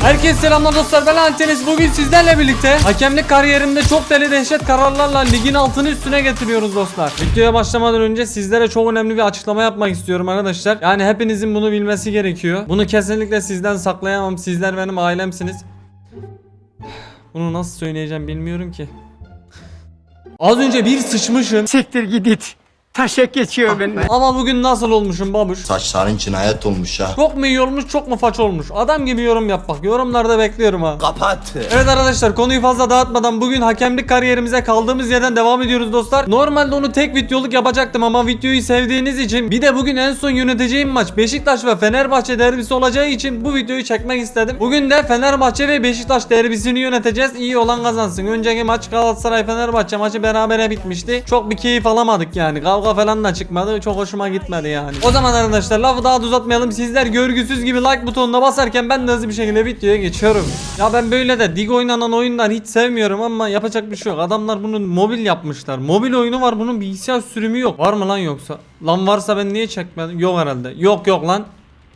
Herkese selamlar dostlar ben Antenis bugün sizlerle birlikte hakemlik kariyerimde çok deli dehşet kararlarla ligin altını üstüne getiriyoruz dostlar. Videoya başlamadan önce sizlere çok önemli bir açıklama yapmak istiyorum arkadaşlar. Yani hepinizin bunu bilmesi gerekiyor. Bunu kesinlikle sizden saklayamam. Sizler benim ailemsiniz. Bunu nasıl söyleyeceğim bilmiyorum ki. Az önce bir sıçmışım Siktir git it. Taşak geçiyor benimle. ama bugün nasıl olmuşum babuş? Saçların cinayet olmuş ha. Çok mu iyi olmuş çok mu faç olmuş? Adam gibi yorum yap bak. Yorumlarda bekliyorum ha. Kapat. Evet arkadaşlar konuyu fazla dağıtmadan bugün hakemlik kariyerimize kaldığımız yerden devam ediyoruz dostlar. Normalde onu tek videoluk yapacaktım ama videoyu sevdiğiniz için bir de bugün en son yöneteceğim maç Beşiktaş ve Fenerbahçe derbisi olacağı için bu videoyu çekmek istedim. Bugün de Fenerbahçe ve Beşiktaş derbisini yöneteceğiz. İyi olan kazansın. Önceki maç Galatasaray Fenerbahçe maçı berabere bitmişti. Çok bir keyif alamadık yani. Kavga falan da çıkmadı. Çok hoşuma gitmedi yani. O zaman arkadaşlar lafı daha da uzatmayalım. Sizler görgüsüz gibi like butonuna basarken ben de hızlı bir şekilde videoya geçiyorum. Ya ben böyle de dig oynanan oyunlar hiç sevmiyorum ama yapacak bir şey yok. Adamlar bunu mobil yapmışlar. Mobil oyunu var bunun bilgisayar sürümü yok. Var mı lan yoksa? Lan varsa ben niye çekmedim? Yok herhalde. Yok yok lan.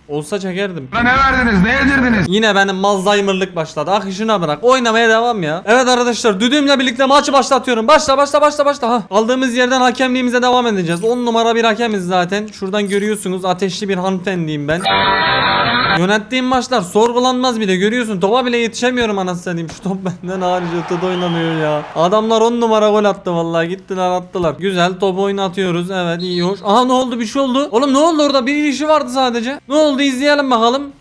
Olsa çekerdim. Ne verdiniz? Ne yedirdiniz? Yine benim Alzheimer'lık başladı. Akışına bırak. Oynamaya devam ya. Evet arkadaşlar düdüğümle birlikte maçı başlatıyorum. Başla başla başla başla. Ha. Aldığımız yerden hakemliğimize devam edeceğiz. 10 numara bir hakemiz zaten. Şuradan görüyorsunuz ateşli bir hanımefendiyim ben. Yönettiğim maçlar sorgulanmaz bile görüyorsun topa bile yetişemiyorum anasını satayım şu top benden harici ötede oynanıyor ya Adamlar 10 numara gol attı vallahi gittiler attılar Güzel top oynatıyoruz evet iyi hoş Aha ne oldu bir şey oldu Oğlum ne oldu orada bir işi vardı sadece Ne oldu izleyelim bakalım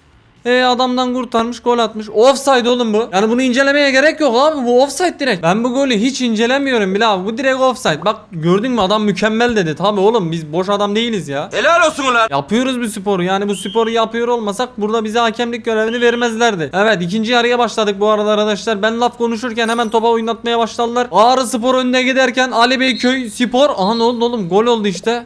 e adamdan kurtarmış gol atmış. Offside oğlum bu. Yani bunu incelemeye gerek yok abi. Bu offside direkt. Ben bu golü hiç incelemiyorum bile abi. Bu direkt offside. Bak gördün mü adam mükemmel dedi. Tabi oğlum biz boş adam değiliz ya. Helal olsun ulan. Yapıyoruz bu sporu. Yani bu sporu yapıyor olmasak burada bize hakemlik görevini vermezlerdi. Evet ikinci yarıya başladık bu arada arkadaşlar. Ben laf konuşurken hemen topa oynatmaya başladılar. Ağrı Spor önüne giderken Ali Beyköy Spor. Aha ne oldu oğlum gol oldu işte.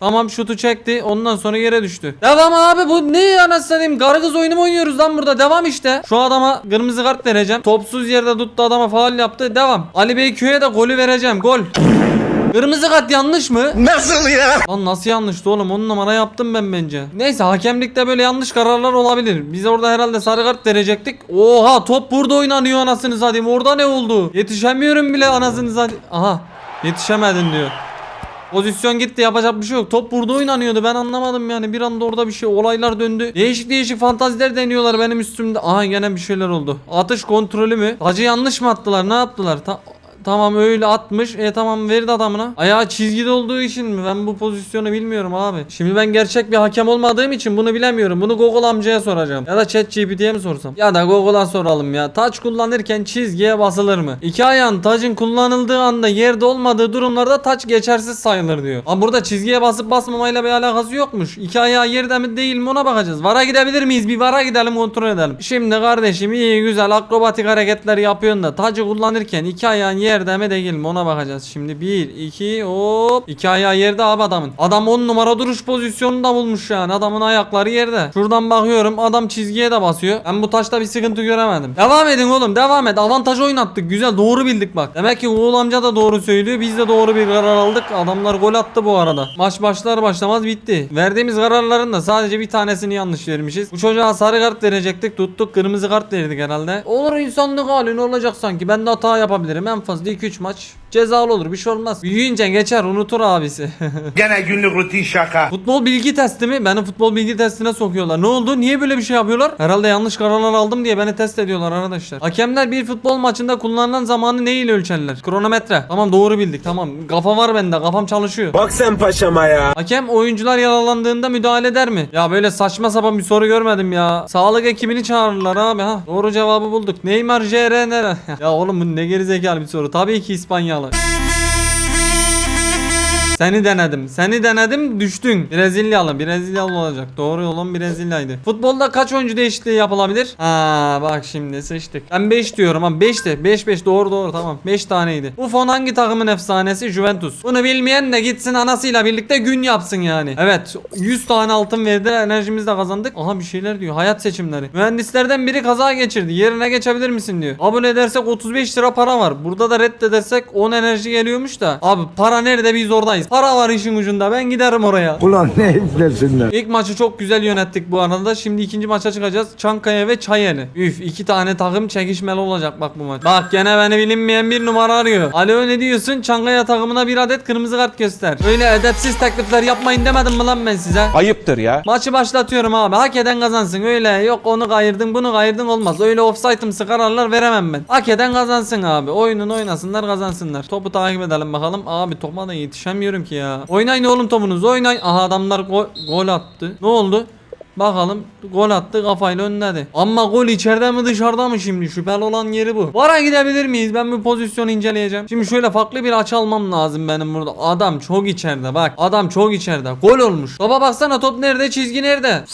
Tamam şutu çekti ondan sonra yere düştü. Devam abi bu ne anasını satayım gargız oyunu mu oynuyoruz lan burada devam işte. Şu adama kırmızı kart vereceğim. Topsuz yerde tuttu adama faal yaptı devam. Ali Beyköy'e de golü vereceğim gol. Kırmızı kart yanlış mı? Nasıl ya? Lan nasıl yanlıştı oğlum 10 numara yaptım ben bence. Neyse hakemlikte böyle yanlış kararlar olabilir. Biz orada herhalde sarı kart verecektik. Oha top burada oynanıyor anasını satayım. Orada ne oldu? Yetişemiyorum bile anasını satayım. Aha yetişemedin diyor. Pozisyon gitti yapacak bir şey yok. Top burada oynanıyordu ben anlamadım yani. Bir anda orada bir şey olaylar döndü. Değişik değişik fantaziler deniyorlar benim üstümde. Aha gene bir şeyler oldu. Atış kontrolü mü? Hacı yanlış mı attılar ne yaptılar? Ta- Tamam öyle atmış. E tamam verdi adamına. Ayağı çizgide olduğu için mi? Ben bu pozisyonu bilmiyorum abi. Şimdi ben gerçek bir hakem olmadığım için bunu bilemiyorum. Bunu Google amcaya soracağım. Ya da Chat GPT'ye mi sorsam? Ya da Google'a soralım ya. Taç kullanırken çizgiye basılır mı? İki ayağın tacın kullanıldığı anda yerde olmadığı durumlarda taç geçersiz sayılır diyor. Ama burada çizgiye basıp basmamayla bir alakası yokmuş. İki ayağı yerde mi değil mi ona bakacağız. Vara gidebilir miyiz? Bir vara gidelim kontrol edelim. Şimdi kardeşim iyi güzel akrobatik hareketler yapıyorsun da tacı kullanırken iki ayağın yerde mi değil mi ona bakacağız. Şimdi bir iki hop iki ayağı yerde abi adamın. Adam 10 numara duruş pozisyonunda bulmuş yani. Adamın ayakları yerde. Şuradan bakıyorum adam çizgiye de basıyor. Ben bu taşta bir sıkıntı göremedim. Devam edin oğlum devam et. Avantaj oynattık. Güzel doğru bildik bak. Demek ki Uğul amca da doğru söylüyor. Biz de doğru bir karar aldık. Adamlar gol attı bu arada. Maç başlar başlamaz bitti. Verdiğimiz kararların da sadece bir tanesini yanlış vermişiz. Bu çocuğa sarı kart verecektik. Tuttuk kırmızı kart verdik herhalde. Olur insanlık hali ne olacak sanki. Ben de hata yapabilirim. En fazla 2-3 maç cezalı olur. Bir şey olmaz. Büyüyünce geçer unutur abisi. Gene günlük rutin şaka. Futbol bilgi testi mi? Beni futbol bilgi testine sokuyorlar. Ne oldu? Niye böyle bir şey yapıyorlar? Herhalde yanlış kararlar aldım diye beni test ediyorlar arkadaşlar. Hakemler bir futbol maçında kullanılan zamanı ne ile ölçerler? Kronometre. Tamam doğru bildik. Tamam. Kafa var bende. Kafam çalışıyor. Bak sen paşama ya. Hakem oyuncular yaralandığında müdahale eder mi? Ya böyle saçma sapan bir soru görmedim ya. Sağlık ekibini çağırırlar abi ha. Doğru cevabı bulduk. Neymar JR nere? ya oğlum bu ne gerizekalı bir soru. Tabii ki İspanyalı. Charlotte. Seni denedim. Seni denedim düştün. Brezilyalı. Brezilyalı olacak. Doğru yolun Brezilya'ydı. Futbolda kaç oyuncu değişikliği yapılabilir? Ha bak şimdi sıçtık. Ben 5 diyorum ama 5 de. 5 5 doğru doğru tamam. 5 taneydi. Buffon hangi takımın efsanesi? Juventus. Bunu bilmeyen de gitsin anasıyla birlikte gün yapsın yani. Evet 100 tane altın verdiler enerjimizi de kazandık. Aha bir şeyler diyor. Hayat seçimleri. Mühendislerden biri kaza geçirdi. Yerine geçebilir misin diyor. Kabul edersek 35 lira para var. Burada da reddedersek 10 enerji geliyormuş da. Abi para nerede biz oradayız. Para var işin ucunda ben giderim oraya. Ulan ne izlesinler. İlk maçı çok güzel yönettik bu arada. Şimdi ikinci maça çıkacağız. Çankaya ve Çayeli. Üf iki tane takım çekişmeli olacak bak bu maç. Bak gene beni bilinmeyen bir numara arıyor. Alo ne diyorsun? Çankaya takımına bir adet kırmızı kart göster. Öyle edepsiz teklifler yapmayın demedim mi lan ben size? Ayıptır ya. Maçı başlatıyorum abi. Hak eden kazansın. Öyle yok onu kayırdın bunu kayırdın olmaz. Öyle offside'ımsı kararlar veremem ben. Hak eden kazansın abi. Oyunun oynasınlar kazansınlar. Topu takip edelim bakalım. Abi topa da yetişemiyorum ki ya. Oynayın oğlum topunuzu oynayın. Aha adamlar go- gol attı. Ne oldu? Bakalım gol attı kafayla önledi. Ama gol içeride mi dışarıda mı şimdi? Şüpheli olan yeri bu. Vara gidebilir miyiz? Ben bu pozisyonu inceleyeceğim. Şimdi şöyle farklı bir açı almam lazım benim burada. Adam çok içeride bak. Adam çok içeride. Gol olmuş. Topa baksana top nerede? Çizgi nerede?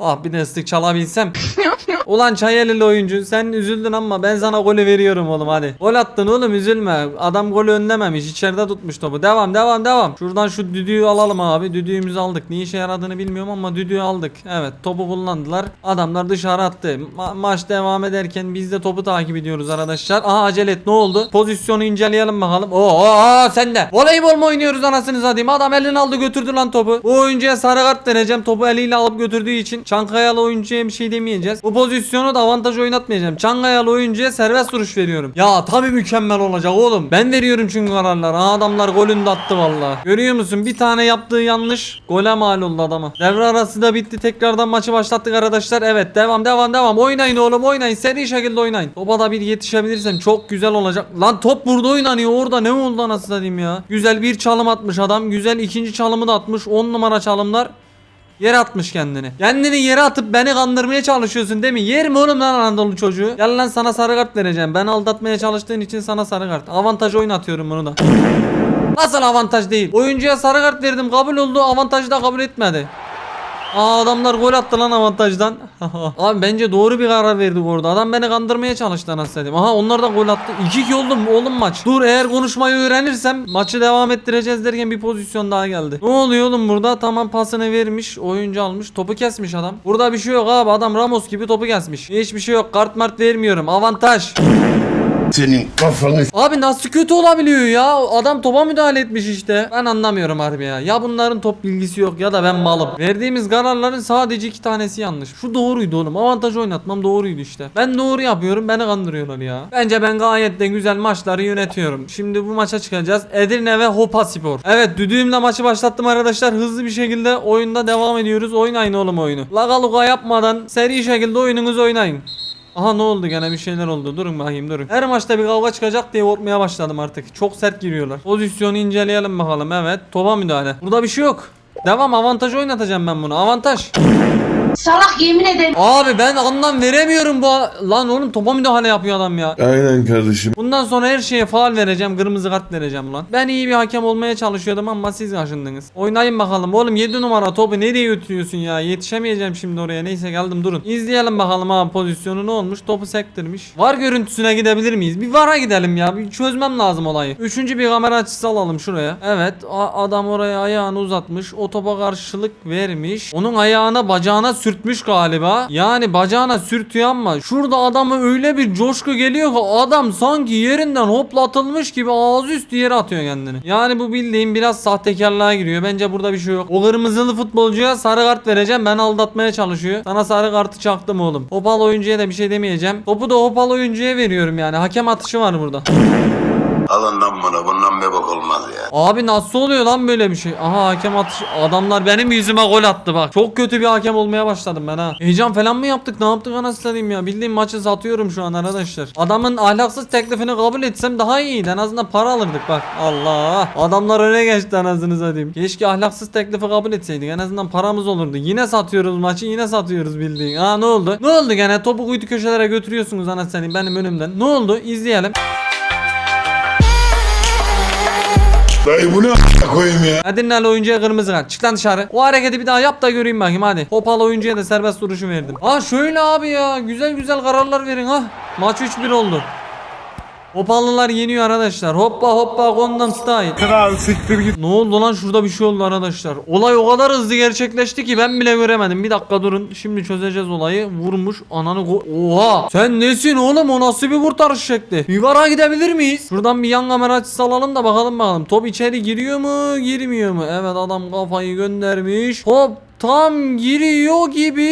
Ah bir de ıslık çalabilsem. Ulan Çayelili oyuncu sen üzüldün ama ben sana golü veriyorum oğlum hadi. Gol attın oğlum üzülme. Adam golü önlememiş. içeride tutmuş topu. Devam devam devam. Şuradan şu düdüğü alalım abi. Düdüğümüzü aldık. Ne işe yaradığını bilmiyorum ama düdüğü aldık. Evet topu kullandılar. Adamlar dışarı attı. Ma- maç devam ederken biz de topu takip ediyoruz arkadaşlar. Aha acele et ne oldu? Pozisyonu inceleyelim bakalım. Oo sen de. Voleybol mu oynuyoruz anasını satayım? Adam elini aldı götürdü lan topu. Bu oyuncuya sarı kart vereceğim. Topu eliyle alıp götürdüğü için. Çankayalı oyuncuya bir şey demeyeceğiz. Bu pozisyonu da avantaj oynatmayacağım. Çankayalı oyuncuya serbest vuruş veriyorum. Ya tabii mükemmel olacak oğlum. Ben veriyorum çünkü kararlar. Adamlar golünü de attı valla. Görüyor musun? Bir tane yaptığı yanlış gole mal oldu adama. Devre arası da bitti. Tekrardan maçı başlattık arkadaşlar. Evet devam devam devam. Oynayın oğlum oynayın. Seri şekilde oynayın. Topa da bir yetişebilirsem çok güzel olacak. Lan top burada oynanıyor. Orada ne oldu anasını satayım ya. Güzel bir çalım atmış adam. Güzel ikinci çalımı da atmış. 10 numara çalımlar. Yere atmış kendini. Kendini yere atıp beni kandırmaya çalışıyorsun değil mi? Yer mi oğlum lan Anadolu çocuğu? Gel lan sana sarı kart vereceğim. Ben aldatmaya çalıştığın için sana sarı kart. Avantaj oynatıyorum bunu da. Nasıl avantaj değil? Oyuncuya sarı kart verdim kabul oldu avantajı da kabul etmedi. Aa adamlar gol attı lan avantajdan. Abi bence doğru bir karar verdik orada. Adam beni kandırmaya çalıştı anasını. Aha onlar da gol attı. 2-2 oldu mu oğlum maç. Dur eğer konuşmayı öğrenirsem maçı devam ettireceğiz derken bir pozisyon daha geldi. Ne oluyor oğlum burada? Tamam pasını vermiş. Oyuncu almış. Topu kesmiş adam. Burada bir şey yok abi. Adam Ramos gibi topu kesmiş. Hiçbir şey yok. Kart mart vermiyorum. Avantaj. Senin kafanı Abi nasıl kötü olabiliyor ya? Adam topa müdahale etmiş işte. Ben anlamıyorum harbi ya. Ya bunların top bilgisi yok ya da ben malım. Verdiğimiz kararların sadece iki tanesi yanlış. Şu doğruydu oğlum. Avantaj oynatmam doğruydu işte. Ben doğru yapıyorum beni kandırıyorlar ya. Bence ben gayet de güzel maçları yönetiyorum. Şimdi bu maça çıkacağız. Edirne ve Hopa Spor. Evet düdüğümle maçı başlattım arkadaşlar. Hızlı bir şekilde oyunda devam ediyoruz. Oynayın oğlum oyunu. Lagaluga yapmadan seri şekilde oyununuzu oynayın. Aha ne oldu gene bir şeyler oldu. Durun bakayım durun. Her maçta bir kavga çıkacak diye korkmaya başladım artık. Çok sert giriyorlar. Pozisyonu inceleyelim bakalım. Evet. Topa müdahale. Burada bir şey yok. Devam avantaj oynatacağım ben bunu. Avantaj. Salak yemin ederim. Abi ben anlam veremiyorum bu. Lan oğlum topa müdahale yapıyor adam ya. Aynen kardeşim. Bundan sonra her şeye faal vereceğim. Kırmızı kart vereceğim lan. Ben iyi bir hakem olmaya çalışıyordum ama siz kaşındınız. Oynayın bakalım. Oğlum 7 numara topu nereye götürüyorsun ya? Yetişemeyeceğim şimdi oraya. Neyse geldim durun. İzleyelim bakalım abi pozisyonu ne olmuş. Topu sektirmiş. Var görüntüsüne gidebilir miyiz? Bir vara gidelim ya. Bir çözmem lazım olayı. Üçüncü bir kamera açısı alalım şuraya. Evet a- adam oraya ayağını uzatmış. O topa karşılık vermiş. Onun ayağına bacağına sürtmüş galiba. Yani bacağına sürtüyor ama şurada adamı öyle bir coşku geliyor ki adam sanki yerinden hoplatılmış gibi ağzı üstü yere atıyor kendini. Yani bu bildiğim biraz sahtekarlığa giriyor. Bence burada bir şey yok. O kırmızılı futbolcuya sarı kart vereceğim. Ben aldatmaya çalışıyor. Sana sarı kartı çaktım oğlum. Hopal oyuncuya da bir şey demeyeceğim. Topu da hopal oyuncuya veriyorum yani. Hakem atışı var burada. Alın lan bana bundan bir bak olmaz ya. Abi nasıl oluyor lan böyle bir şey? Aha hakem atış. Adamlar benim yüzüme gol attı bak. Çok kötü bir hakem olmaya başladım ben ha. Heyecan falan mı yaptık? Ne yaptık anasını satayım ya? Bildiğim maçı satıyorum şu an arkadaşlar. Adamın ahlaksız teklifini kabul etsem daha iyiydi. En azından para alırdık bak. Allah. Adamlar öne geçti anasını satayım. Keşke ahlaksız teklifi kabul etseydik. En azından paramız olurdu. Yine satıyoruz maçı. Yine satıyoruz bildiğin. Ha ne oldu? Ne oldu gene? Topu kuytu köşelere götürüyorsunuz anasını satayım benim önümden. Ne oldu? İzleyelim. Dayı bu ne koyayım ya? Edirne'li oyuncuya kırmızı kart. Çık lan dışarı. O hareketi bir daha yap da göreyim bakayım hadi. Hopalı oyuncuya da serbest duruşu verdim. Ha şöyle abi ya. Güzel güzel kararlar verin ha. Maç 3-1 oldu. Hopalılar yeniyor arkadaşlar. Hoppa hoppa Gondam Style. Kral siktir git. Ne oldu lan şurada bir şey oldu arkadaşlar. Olay o kadar hızlı gerçekleşti ki ben bile göremedim. Bir dakika durun. Şimdi çözeceğiz olayı. Vurmuş ananı go- Oha! Sen nesin oğlum? O nasıl bir kurtarış şekli? Yuvara gidebilir miyiz? Şuradan bir yan kamera açısı alalım da bakalım bakalım. Top içeri giriyor mu? Girmiyor mu? Evet adam kafayı göndermiş. Hop tam giriyor gibi.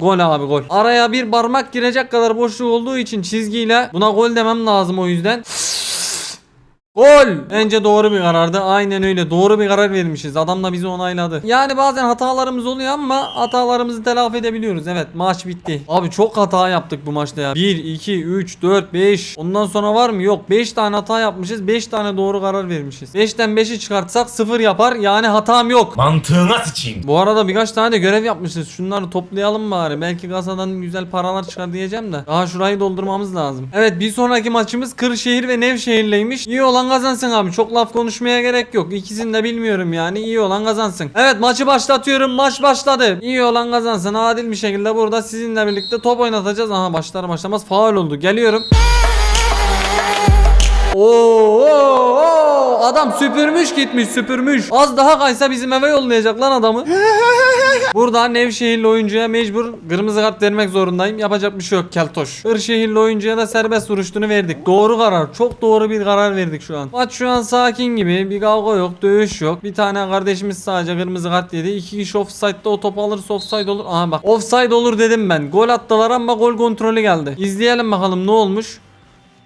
Gol abi gol. Araya bir parmak girecek kadar boşluk olduğu için çizgiyle buna gol demem lazım o yüzden. Gol! Bence doğru bir karardı. Aynen öyle. Doğru bir karar vermişiz. Adam da bizi onayladı. Yani bazen hatalarımız oluyor ama hatalarımızı telafi edebiliyoruz. Evet maç bitti. Abi çok hata yaptık bu maçta ya. 1, 2, 3, 4, 5. Ondan sonra var mı? Yok. 5 tane hata yapmışız. 5 tane doğru karar vermişiz. 5'ten 5'i çıkartsak 0 yapar. Yani hatam yok. Mantığına sıçayım. Bu arada birkaç tane de görev yapmışız. Şunları toplayalım bari. Belki kasadan güzel paralar çıkar diyeceğim de. Daha şurayı doldurmamız lazım. Evet bir sonraki maçımız Kırşehir ve Nevşehir'leymiş. İyi olan kazansın abi. Çok laf konuşmaya gerek yok. İkisini de bilmiyorum yani. İyi olan kazansın. Evet maçı başlatıyorum. Maç başladı. İyi olan kazansın. Adil bir şekilde burada sizinle birlikte top oynatacağız. Aha başlar başlamaz faul oldu. Geliyorum. Oo, oo, adam süpürmüş gitmiş süpürmüş. Az daha kaysa bizim eve yollayacak lan adamı. Burada Nevşehirli oyuncuya mecbur kırmızı kart vermek zorundayım. Yapacak bir şey yok Keltoş. Kırşehirli oyuncuya da serbest vuruşunu verdik. Doğru karar. Çok doğru bir karar verdik şu an. Maç şu an sakin gibi. Bir kavga yok, dövüş yok. Bir tane kardeşimiz sadece kırmızı kart yedi. İki kişi offside'da o topu alırsa offside olur. Aha bak. Offside olur dedim ben. Gol attılar ama gol kontrolü geldi. İzleyelim bakalım ne olmuş.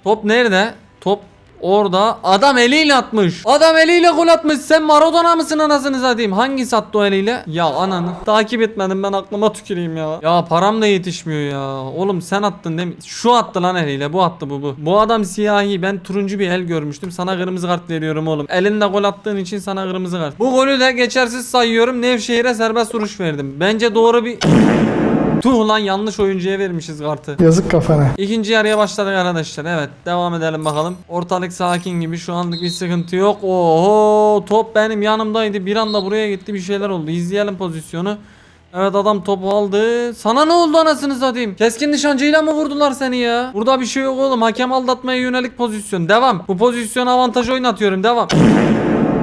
Top nerede? Top orada. Adam eliyle atmış. Adam eliyle gol atmış. Sen Maradona mısın anasını satayım? Hangisi attı o eliyle? Ya ananı. Takip etmedim ben aklıma tüküreyim ya. Ya param da yetişmiyor ya. Oğlum sen attın değil mi? Şu attı lan eliyle. Bu attı bu bu. Bu adam siyahi. Ben turuncu bir el görmüştüm. Sana kırmızı kart veriyorum oğlum. Elinde gol attığın için sana kırmızı kart. Bu golü de geçersiz sayıyorum. Nevşehir'e serbest vuruş verdim. Bence doğru bir... Tuh lan yanlış oyuncuya vermişiz kartı. Yazık kafana. İkinci yarıya başladık arkadaşlar. Evet devam edelim bakalım. Ortalık sakin gibi şu anlık bir sıkıntı yok. Oho top benim yanımdaydı. Bir anda buraya gitti bir şeyler oldu. İzleyelim pozisyonu. Evet adam topu aldı. Sana ne oldu anasını satayım? Keskin nişancıyla mı vurdular seni ya? Burada bir şey yok oğlum. Hakem aldatmaya yönelik pozisyon. Devam. Bu pozisyon avantaj oynatıyorum. Devam.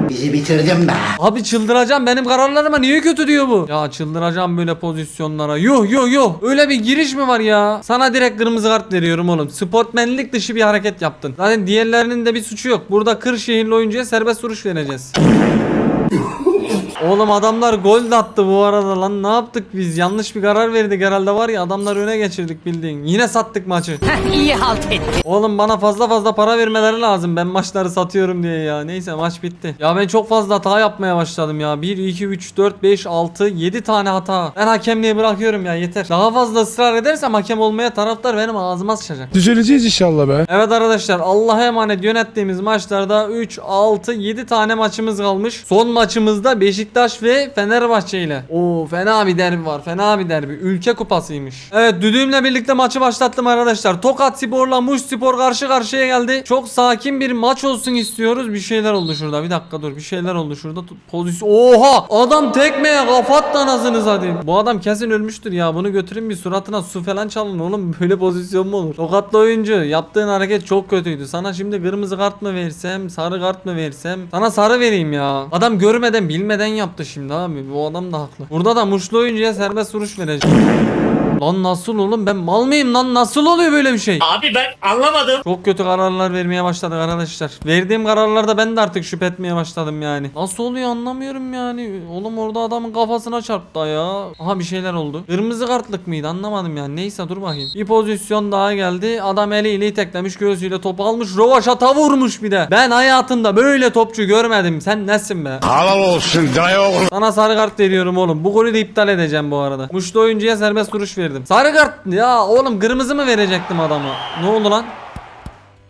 Bizi bitirdin be. Abi çıldıracağım benim kararlarıma niye kötü diyor bu? Ya çıldıracağım böyle pozisyonlara. Yuh yuh yuh. Öyle bir giriş mi var ya? Sana direkt kırmızı kart veriyorum oğlum. Sportmenlik dışı bir hareket yaptın. Zaten diğerlerinin de bir suçu yok. Burada Kırşehirli oyuncuya serbest vuruş vereceğiz. Oğlum adamlar gol de attı bu arada lan. Ne yaptık biz? Yanlış bir karar verdik herhalde var ya. Adamları öne geçirdik bildiğin. Yine sattık maçı. İyi halt etti. Oğlum bana fazla fazla para vermeleri lazım. Ben maçları satıyorum diye ya. Neyse maç bitti. Ya ben çok fazla hata yapmaya başladım ya. 1 2 3 4 5 6 7 tane hata. Ben hakemliği bırakıyorum ya. Yeter. Daha fazla ısrar edersem hakem olmaya taraftar benim ağzıma sıçacak. Düzeleceğiz inşallah be. Evet arkadaşlar Allah'a emanet yönettiğimiz maçlarda 3, 6, 7 tane maçımız kalmış. Son maçımızda Beşiktaş ve Fenerbahçe ile. Oo fena bir derbi var. Fena bir derbi. Ülke kupasıymış. Evet düdüğümle birlikte maçı başlattım arkadaşlar. Tokat Spor'la Muş Spor karşı karşıya geldi. Çok sakin bir maç olsun istiyoruz. Bir şeyler oldu şurada. Bir dakika dur. Bir şeyler oldu şurada. Pozisyon. Oha! Adam tekmeye kafa attı anasını satayım. Bu adam kesin ölmüştür ya. Bunu götürün bir suratına su falan çalın oğlum. Böyle pozisyon mu olur? Tokatlı oyuncu yaptığın hareket çok kötüydü. Sana şimdi kırmızı kart mı versem, sarı kart mı versem? Sana sarı vereyim ya. Adam görmeden bilmeden yaptı şimdi abi. Bu adam da haklı. Burada da muşlu oyuncuya serbest vuruş vereceğim. Lan nasıl oğlum ben mal mıyım lan nasıl oluyor böyle bir şey? Abi ben anlamadım. Çok kötü kararlar vermeye başladık arkadaşlar. Verdiğim kararlarda ben de artık şüphe etmeye başladım yani. Nasıl oluyor anlamıyorum yani. Oğlum orada adamın kafasına çarptı ya. Aha bir şeyler oldu. Kırmızı kartlık mıydı anlamadım yani. Neyse dur bakayım. Bir pozisyon daha geldi. Adam eliyle iteklemiş göğsüyle topu almış. Rovaşata vurmuş bir de. Ben hayatımda böyle topçu görmedim. Sen nesin be? Halal olsun dayı oğlum. Sana sarı kart veriyorum oğlum. Bu golü de iptal edeceğim bu arada. Muşlu oyuncuya serbest vuruş verdim. Sarı kart ya oğlum kırmızı mı verecektim adama? Ne oldu lan?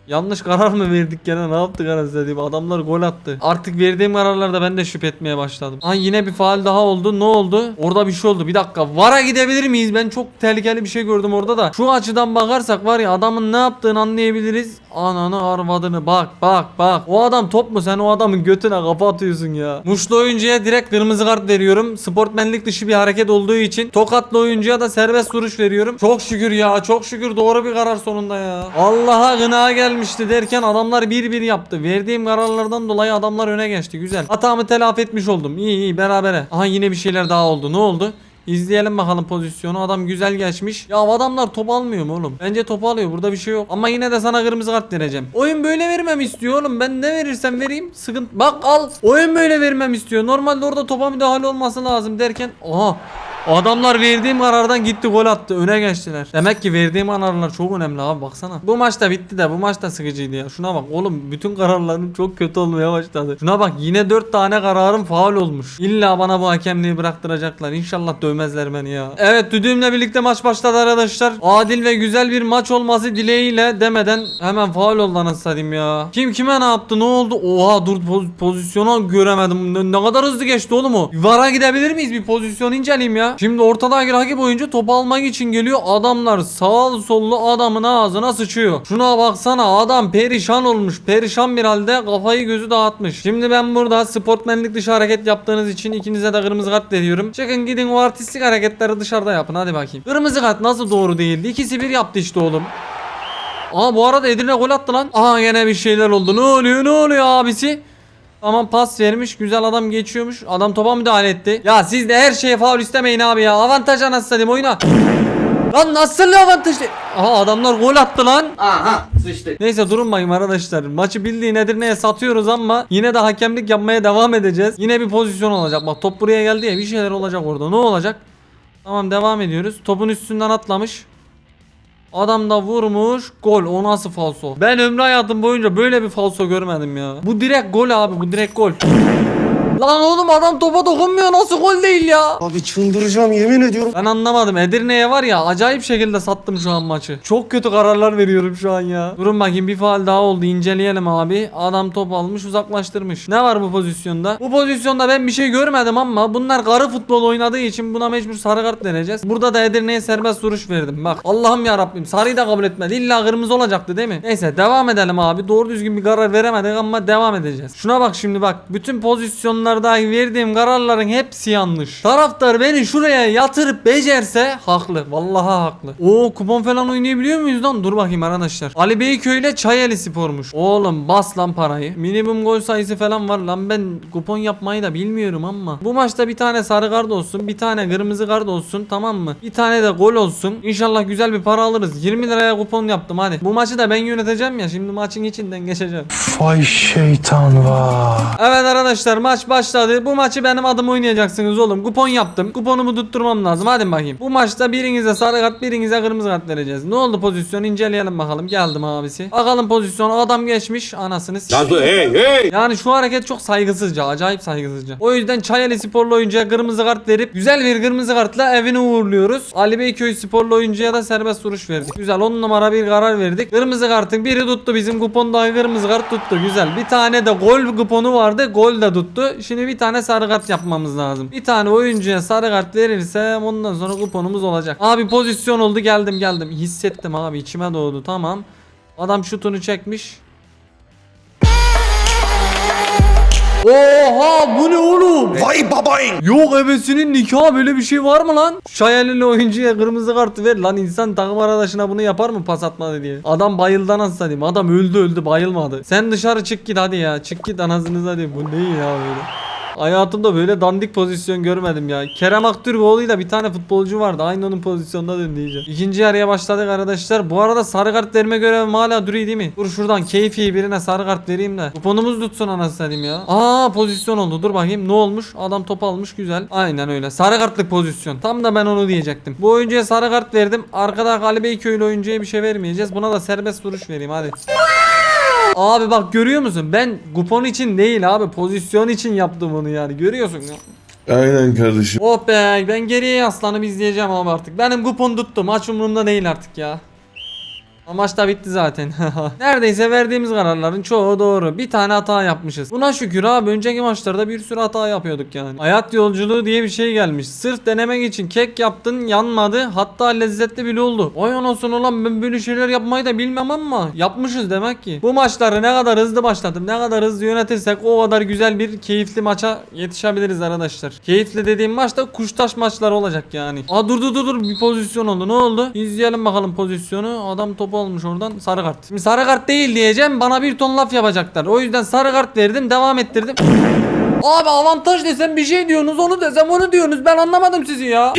Yanlış karar mı verdik gene ne yaptık anasını satayım adamlar gol attı. Artık verdiğim kararlarda ben de şüphe etmeye başladım. Ay yine bir faal daha oldu ne oldu? Orada bir şey oldu bir dakika VAR'a gidebilir miyiz? Ben çok tehlikeli bir şey gördüm orada da. Şu açıdan bakarsak var ya adamın ne yaptığını anlayabiliriz. Ananı arvadını bak bak bak. O adam top mu sen o adamın götüne kafa atıyorsun ya. Muşlu oyuncuya direkt kırmızı kart veriyorum. Sportmenlik dışı bir hareket olduğu için. Tokatlı oyuncuya da serbest vuruş veriyorum. Çok şükür ya çok şükür doğru bir karar sonunda ya. Allah'a gına gelmişti derken adamlar bir bir yaptı. Verdiğim kararlardan dolayı adamlar öne geçti. Güzel. Hatamı telafi etmiş oldum. İyi iyi berabere. Aha yine bir şeyler daha oldu. Ne oldu? İzleyelim bakalım pozisyonu. Adam güzel geçmiş. Ya adamlar top almıyor mu oğlum? Bence top alıyor. Burada bir şey yok. Ama yine de sana kırmızı kart vereceğim. Oyun böyle vermem istiyor oğlum. Ben ne verirsem vereyim. Sıkıntı. Bak al. Oyun böyle vermem istiyor. Normalde orada topa müdahale olması lazım derken. Aha. Adamlar verdiğim karardan gitti gol attı. Öne geçtiler. Demek ki verdiğim kararlar çok önemli abi baksana. Bu maç da bitti de bu maç da sıkıcıydı ya. Şuna bak oğlum bütün kararlarım çok kötü olmaya başladı. Şuna bak yine 4 tane kararım faul olmuş. İlla bana bu hakemliği bıraktıracaklar. İnşallah dövmezler beni ya. Evet düdüğümle birlikte maç başladı arkadaşlar. Adil ve güzel bir maç olması dileğiyle demeden hemen faul oldu anasını ya. Kim kime ne yaptı ne oldu? Oha dur poz- pozisyonu göremedim. Ne, ne kadar hızlı geçti oğlum o. Vara gidebilir miyiz? Bir pozisyon inceleyeyim ya. Şimdi ortadaki rakip oyuncu topu almak için geliyor. Adamlar sağ sollu adamın ağzına sıçıyor. Şuna baksana adam perişan olmuş. Perişan bir halde kafayı gözü dağıtmış. Şimdi ben burada sportmenlik dışı hareket yaptığınız için ikinize de kırmızı kart veriyorum. Çıkın gidin o artistik hareketleri dışarıda yapın hadi bakayım. Kırmızı kart nasıl doğru değildi? İkisi bir yaptı işte oğlum. Aa bu arada Edirne gol attı lan. Aha gene bir şeyler oldu. Ne oluyor ne oluyor abisi? Tamam pas vermiş. Güzel adam geçiyormuş. Adam topa müdahale etti. Ya siz de her şeye faul istemeyin abi ya. Avantaj anasını satayım oyuna. Lan nasıl avantajlı? Aha adamlar gol attı lan. Aha sıçtık. Neyse durun bakayım arkadaşlar. Maçı bildiğin Edirne'ye satıyoruz ama yine de hakemlik yapmaya devam edeceğiz. Yine bir pozisyon olacak. Bak top buraya geldi ya bir şeyler olacak orada. Ne olacak? Tamam devam ediyoruz. Topun üstünden atlamış. Adam da vurmuş. Gol. O nasıl falso? Ben ömrü hayatım boyunca böyle bir falso görmedim ya. Bu direkt gol abi. Bu direkt gol. Lan oğlum adam topa dokunmuyor. Nasıl gol değil ya? Abi çıldıracağım yemin ediyorum. Ben anlamadım. Edirne'ye var ya acayip şekilde sattım şu an maçı. Çok kötü kararlar veriyorum şu an ya. Durun bakayım bir faal daha oldu. inceleyelim abi. Adam top almış uzaklaştırmış. Ne var bu pozisyonda? Bu pozisyonda ben bir şey görmedim ama bunlar karı futbol oynadığı için buna mecbur sarı kart vereceğiz. Burada da Edirne'ye serbest vuruş verdim. Bak Allah'ım ya Rabbim sarıyı da kabul etmedi. İlla kırmızı olacaktı değil mi? Neyse devam edelim abi. Doğru düzgün bir karar veremedik ama devam edeceğiz. Şuna bak şimdi bak. Bütün pozisyonlardaki verdiğim kararların hepsi yanlış. Taraftar beni şuraya yatırıp becerse haklı. Vallahi haklı. Oo kupon falan oynayabiliyor muyuz lan? Dur bakayım arkadaşlar. Ali Beyköy ile Çayeli Spor'muş. Oğlum bas lan parayı. Minimum gol sayısı falan var lan. Ben kupon yapmayı da bilmiyorum ama. Bu maçta bir tane sarı kart olsun. Bir tane kırmızı kart olsun. Tamam mı? Bir tane de gol olsun. İnşallah güzel bir para alırız. 20 liraya kupon yaptım hadi. Bu maçı da ben yöneteceğim ya. Şimdi maçın içinden geçeceğim. Vay şeytan vay. Evet arkadaşlar maç başladı. Bu maçı benim adım oynayacaksınız oğlum. Kupon yaptım. Kuponumu tutturmam lazım. Hadi bakayım. Bu maçta birinize sarı kart birinize kırmızı kart vereceğiz. Ne oldu pozisyon inceleyelim bakalım. Geldim abisi. Bakalım pozisyon adam geçmiş. Anasını s- hey hey. yani şu hareket çok saygısızca, acayip saygısızca. O yüzden Çayeli sporlu oyuncuya kırmızı kart verip güzel bir kırmızı kartla evini uğurluyoruz. Ali Beyköy sporlu oyuncuya da serbest vuruş verdik. Güzel 10 numara bir karar verdik. Kırmızı kartın biri tuttu bizim kupondaki kırmızı kart tuttu. Güzel. Bir tane de gol kuponu vardı. Gol de tuttu. Şimdi bir tane sarı kart yapmamız lazım. Bir tane oyuncuya sarı kart verirse ondan sonra kuponumuz olacak. Abi pozisyon oldu geldim geldim. Hissettim abi içime doğdu tamam. Adam şutunu çekmiş. Oha bu ne oğlum? Vay babayın. Yok ebesinin nikahı böyle bir şey var mı lan? Şayelili oyuncuya kırmızı kartı ver lan insan takım arkadaşına bunu yapar mı pas atmadı diye. Adam bayıldı anasını satayım. Adam öldü öldü bayılmadı. Sen dışarı çık git hadi ya. Çık git anasını satayım. Bu ne ya böyle? Hayatımda böyle dandik pozisyon görmedim ya. Kerem Aktürkoğlu'yla bir tane futbolcu vardı. Aynı onun pozisyonda dön diyeceğim. İkinci yarıya başladık arkadaşlar. Bu arada sarı kart verme görevim hala duruyor değil mi? Dur şuradan keyfi birine sarı kart vereyim de. Kuponumuz tutsun anasını satayım ya. Aa pozisyon oldu. Dur bakayım ne olmuş? Adam top almış güzel. Aynen öyle. Sarı kartlık pozisyon. Tam da ben onu diyecektim. Bu oyuncuya sarı kart verdim. Arkada Ali Beyköy'lü oyuncuya bir şey vermeyeceğiz. Buna da serbest vuruş vereyim hadi. Abi bak görüyor musun? Ben kupon için değil abi pozisyon için yaptım onu yani. Görüyorsun ya. Aynen kardeşim. Oh be ben geriye yaslanıp izleyeceğim abi artık. Benim kupon tuttu. Maç umurumda değil artık ya. Maç da bitti zaten. Neredeyse verdiğimiz kararların çoğu doğru. Bir tane hata yapmışız. Buna şükür abi önceki maçlarda bir sürü hata yapıyorduk yani. Hayat yolculuğu diye bir şey gelmiş. Sırf denemek için kek yaptın yanmadı. Hatta lezzetli bile oldu. Vay anasını ulan ben böyle şeyler yapmayı da bilmem ama yapmışız demek ki. Bu maçları ne kadar hızlı başlatıp ne kadar hızlı yönetirsek o kadar güzel bir keyifli maça yetişebiliriz arkadaşlar. Keyifli dediğim maçta kuştaş maçlar olacak yani. Aa dur dur dur dur bir pozisyon oldu. Ne oldu? İzleyelim bakalım pozisyonu. Adam topu almış oradan. Sarı kart. Şimdi sarı kart değil diyeceğim. Bana bir ton laf yapacaklar. O yüzden sarı kart verdim. Devam ettirdim. Abi avantaj desem bir şey diyorsunuz onu desem onu diyorsunuz ben anlamadım sizi ya.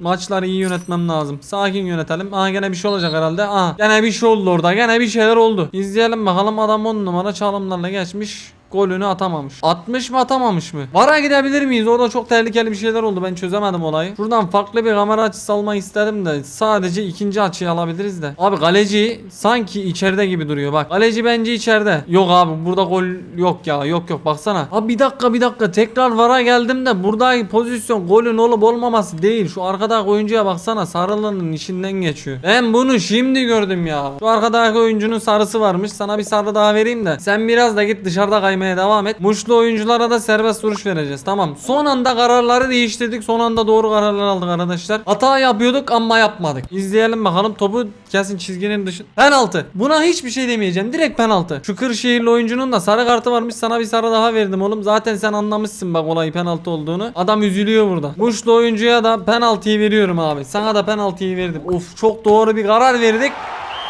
Maçları iyi yönetmem lazım. Sakin yönetelim. Aha gene bir şey olacak herhalde. Aha gene bir şey oldu orada. Gene bir şeyler oldu. İzleyelim bakalım adam 10 numara çalımlarla geçmiş. Golünü atamamış. Atmış mı atamamış mı? Vara gidebilir miyiz? Orada çok tehlikeli bir şeyler oldu. Ben çözemedim olayı. Şuradan farklı bir kamera açısı almak istedim de sadece ikinci açıyı alabiliriz de. Abi kaleci sanki içeride gibi duruyor bak. Kaleci bence içeride. Yok abi burada gol yok ya. Yok yok baksana. Abi bir dakika bir dakika tekrar vara geldim de buradaki pozisyon golün olup olmaması değil. Şu arkadaki oyuncuya baksana sarılının içinden geçiyor. Ben bunu şimdi gördüm ya. Şu arkadaki oyuncunun sarısı varmış. Sana bir sarı daha vereyim de. Sen biraz da git dışarıda kaymaya devam et. Muşlu oyunculara da serbest vuruş vereceğiz. Tamam. Son anda kararları değiştirdik. Son anda doğru kararlar aldık arkadaşlar. Hata yapıyorduk ama yapmadık. İzleyelim bakalım. Topu kesin çizginin dışı. Penaltı. Buna hiçbir şey demeyeceğim. Direkt penaltı. Şu Kırşehirli oyuncunun da sarı kartı varmış. Sana bir sarı daha verdim oğlum. Zaten sen anlamışsın bak olayı penaltı olduğunu. Adam üzülüyor burada. Muşlu oyuncuya da penaltıyı veriyorum abi. Sana da penaltıyı verdim. Of çok doğru bir karar verdik.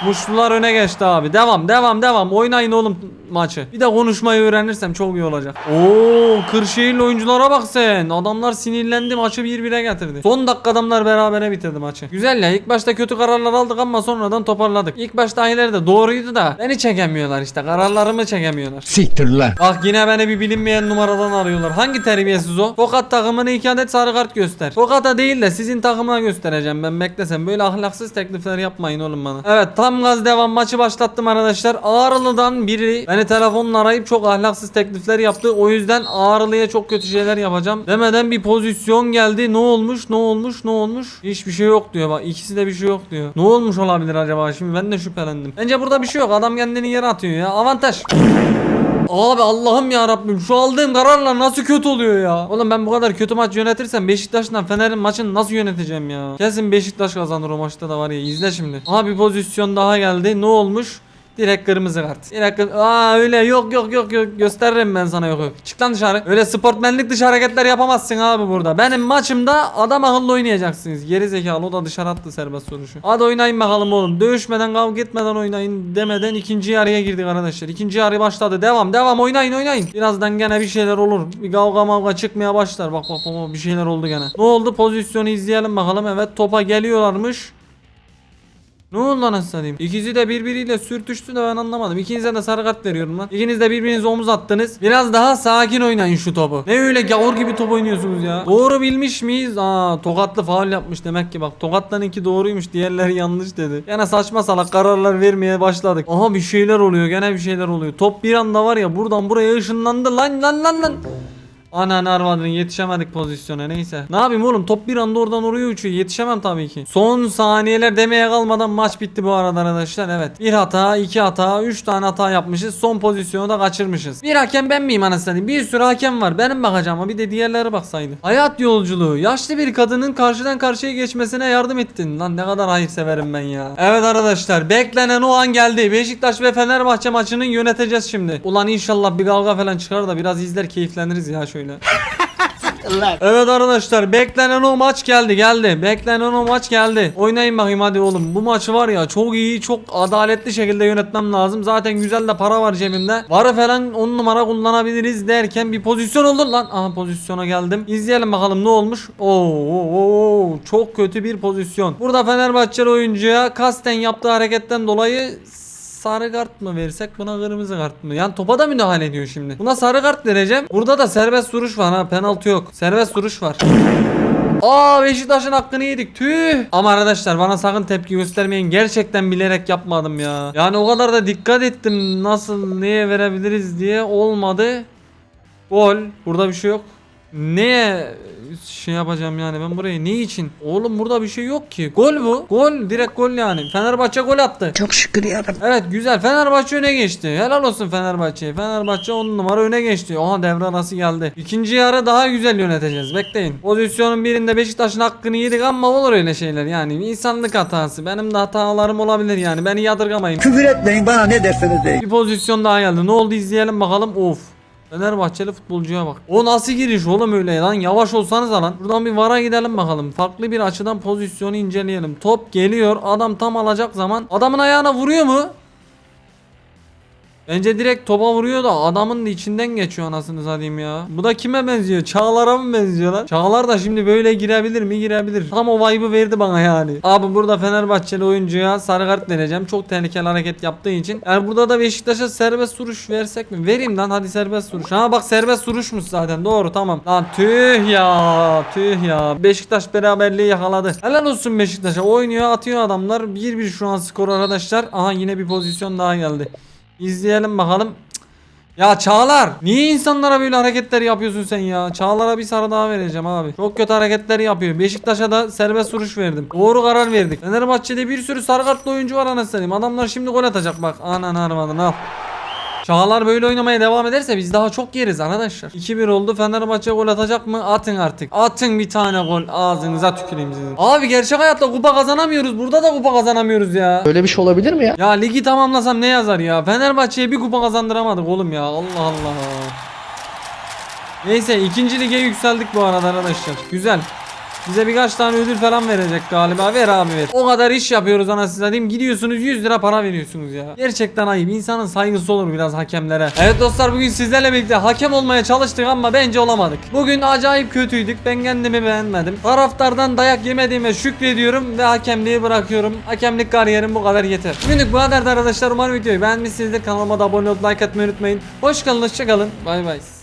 Muşlular öne geçti abi. Devam devam devam. Oynayın oğlum maçı. Bir de konuşmayı öğrenirsem çok iyi olacak. Oo Kırşehirli oyunculara bak sen. Adamlar sinirlendi maçı 1-1'e getirdi. Son dakika adamlar berabere bitirdi maçı. Güzel ya ilk başta kötü kararlar aldık ama sonradan toparladık. İlk başta ahileri de doğruydu da beni çekemiyorlar işte. Kararlarımı çekemiyorlar. Siktir lan. Bak yine beni bir bilinmeyen numaradan arıyorlar. Hangi terbiyesiz o? Tokat takımına iki adet sarı kart göster. Tokat'a değil de sizin takımına göstereceğim ben beklesem. Böyle ahlaksız teklifler yapmayın oğlum bana. Evet tam gaz devam maçı başlattım arkadaşlar. Ağrılı'dan biri beni telefonla arayıp çok ahlaksız teklifler yaptı. O yüzden Ağrılı'ya çok kötü şeyler yapacağım. Demeden bir pozisyon geldi. Ne olmuş? Ne olmuş? Ne olmuş? Hiçbir şey yok diyor bak. İkisi de bir şey yok diyor. Ne olmuş olabilir acaba? Şimdi ben de şüphelendim. Bence burada bir şey yok. Adam kendini yere atıyor ya. Avantaj. Abi Allah'ım ya Rabbim şu aldığım kararlar nasıl kötü oluyor ya. Oğlum ben bu kadar kötü maç yönetirsem Beşiktaş'la Fener'in maçını nasıl yöneteceğim ya. Kesin Beşiktaş kazanır o maçta da var ya izle şimdi. Aha bir pozisyon daha geldi. Ne olmuş? Direkt kırmızı kart. Direkt kır- Aa öyle yok yok yok yok gösteririm ben sana yok yok. Çık lan dışarı. Öyle sportmenlik dışı hareketler yapamazsın abi burada. Benim maçımda adam akıllı oynayacaksınız. Geri zekalı o da dışarı attı serbest vuruşu. Hadi oynayın bakalım oğlum. Dövüşmeden kavga etmeden oynayın demeden ikinci yarıya girdik arkadaşlar. İkinci yarı başladı. Devam devam oynayın oynayın. Birazdan gene bir şeyler olur. Bir kavga mavga çıkmaya başlar. Bak bak bak bir şeyler oldu gene. Ne oldu pozisyonu izleyelim bakalım. Evet topa geliyorlarmış. Ne oldu lan satayım? İkisi de birbiriyle sürtüştü de ben anlamadım. İkinize de sarı kart veriyorum lan. İkiniz de birbirinize omuz attınız. Biraz daha sakin oynayın şu topu. Ne öyle gavur gibi top oynuyorsunuz ya. Doğru bilmiş miyiz? Aa tokatlı faul yapmış demek ki bak. Tokatlanınki doğruymuş diğerleri yanlış dedi. Gene saçma salak kararlar vermeye başladık. Aha bir şeyler oluyor gene bir şeyler oluyor. Top bir anda var ya buradan buraya ışınlandı lan lan lan lan. Ananı arvadını yetişemedik pozisyona neyse. Ne yapayım oğlum top bir anda oradan oraya uçuyor yetişemem tabii ki. Son saniyeler demeye kalmadan maç bitti bu arada arkadaşlar evet. Bir hata iki hata üç tane hata yapmışız son pozisyonu da kaçırmışız. Bir hakem ben miyim anasını? Bir sürü hakem var benim bakacağıma bir de diğerleri baksaydı. Hayat yolculuğu yaşlı bir kadının karşıdan karşıya geçmesine yardım ettin. Lan ne kadar hayırseverim ben ya. Evet arkadaşlar beklenen o an geldi. Beşiktaş ve Fenerbahçe maçını yöneteceğiz şimdi. Ulan inşallah bir kavga falan çıkar da biraz izler keyifleniriz ya şöyle. Evet arkadaşlar beklenen o maç geldi geldi. Beklenen o maç geldi. Oynayın bakayım hadi oğlum. Bu maçı var ya çok iyi çok adaletli şekilde yönetmem lazım. Zaten güzel de para var cebimde. Varı falan 10 numara kullanabiliriz derken bir pozisyon oldu lan. Aha pozisyona geldim. İzleyelim bakalım ne olmuş. Oo, oo, oo, çok kötü bir pozisyon. Burada Fenerbahçeli oyuncuya kasten yaptığı hareketten dolayı sarı kart mı versek buna kırmızı kart mı? Yani topa da müdahale ediyor şimdi. Buna sarı kart vereceğim. Burada da serbest vuruş var ha penaltı yok. Serbest vuruş var. Aa Beşiktaş'ın hakkını yedik. Tüh. Ama arkadaşlar bana sakın tepki göstermeyin. Gerçekten bilerek yapmadım ya. Yani o kadar da dikkat ettim nasıl neye verebiliriz diye olmadı. Gol. Burada bir şey yok. Neye şey yapacağım yani ben burayı ne için? Oğlum burada bir şey yok ki. Gol bu. Gol direkt gol yani. Fenerbahçe gol attı. Çok şükür yarabbim. Evet güzel Fenerbahçe öne geçti. Helal olsun Fenerbahçe'ye. Fenerbahçe 10 numara öne geçti. Oha devre arası geldi. İkinci yarı daha güzel yöneteceğiz. Bekleyin. Pozisyonun birinde Beşiktaş'ın hakkını yedik ama olur öyle şeyler yani. insanlık hatası. Benim de hatalarım olabilir yani. Beni yadırgamayın. Küfür etmeyin bana ne derseniz deyin. Bir pozisyon daha geldi. Ne oldu izleyelim bakalım. Of. Fenerbahçeli futbolcuya bak. O nasıl giriş oğlum öyle lan? Yavaş olsanız lan. Buradan bir vara gidelim bakalım. Farklı bir açıdan pozisyonu inceleyelim. Top geliyor. Adam tam alacak zaman. Adamın ayağına vuruyor mu? Bence direkt topa vuruyor da adamın da içinden geçiyor anasını satayım ya. Bu da kime benziyor? Çağlar'a mı benziyor lan? Çağlar da şimdi böyle girebilir mi? Girebilir. Tam o vibe'ı verdi bana yani. Abi burada Fenerbahçeli oyuncuya sarı kart vereceğim. Çok tehlikeli hareket yaptığı için. Yani burada da Beşiktaş'a serbest vuruş versek mi? Vereyim lan hadi serbest vuruş. Ha bak serbest vuruşmuş zaten. Doğru tamam. Lan tüh ya. Tüh ya. Beşiktaş beraberliği yakaladı. Helal olsun Beşiktaş'a. Oynuyor atıyor adamlar. 1-1 şu an skor arkadaşlar. Aha yine bir pozisyon daha geldi. İzleyelim bakalım. Ya Çağlar niye insanlara böyle hareketler yapıyorsun sen ya? Çağlar'a bir sarı daha vereceğim abi. Çok kötü hareketler yapıyor. Beşiktaş'a da serbest vuruş verdim. Doğru karar verdik. Fenerbahçe'de bir sürü sarı kartlı oyuncu var anasını. Adamlar şimdi gol atacak bak. Anan armadın al. Çağlar böyle oynamaya devam ederse biz daha çok yeriz arkadaşlar. 2-1 oldu. Fenerbahçe gol atacak mı? Atın artık. Atın bir tane gol. Ağzınıza tüküreyim sizin. Abi gerçek hayatta kupa kazanamıyoruz. Burada da kupa kazanamıyoruz ya. Öyle bir şey olabilir mi ya? Ya ligi tamamlasam ne yazar ya? Fenerbahçe'ye bir kupa kazandıramadık oğlum ya. Allah Allah. Neyse ikinci lige yükseldik bu arada arkadaşlar. Güzel. Bize birkaç tane ödül falan verecek galiba. Ver abi ver. O kadar iş yapıyoruz anasını satayım. Gidiyorsunuz 100 lira para veriyorsunuz ya. Gerçekten ayıp. İnsanın saygısı olur biraz hakemlere. Evet dostlar bugün sizlerle birlikte hakem olmaya çalıştık ama bence olamadık. Bugün acayip kötüydük. Ben kendimi beğenmedim. Taraftardan dayak yemediğime şükrediyorum ve hakemliği bırakıyorum. Hakemlik kariyerim bu kadar yeter. Bugünlük bu kadardı arkadaşlar. Umarım videoyu beğenmişsinizdir. Kanalıma da abone olup like atmayı unutmayın. Hoş kalın, hoşça kalın. Bay bay.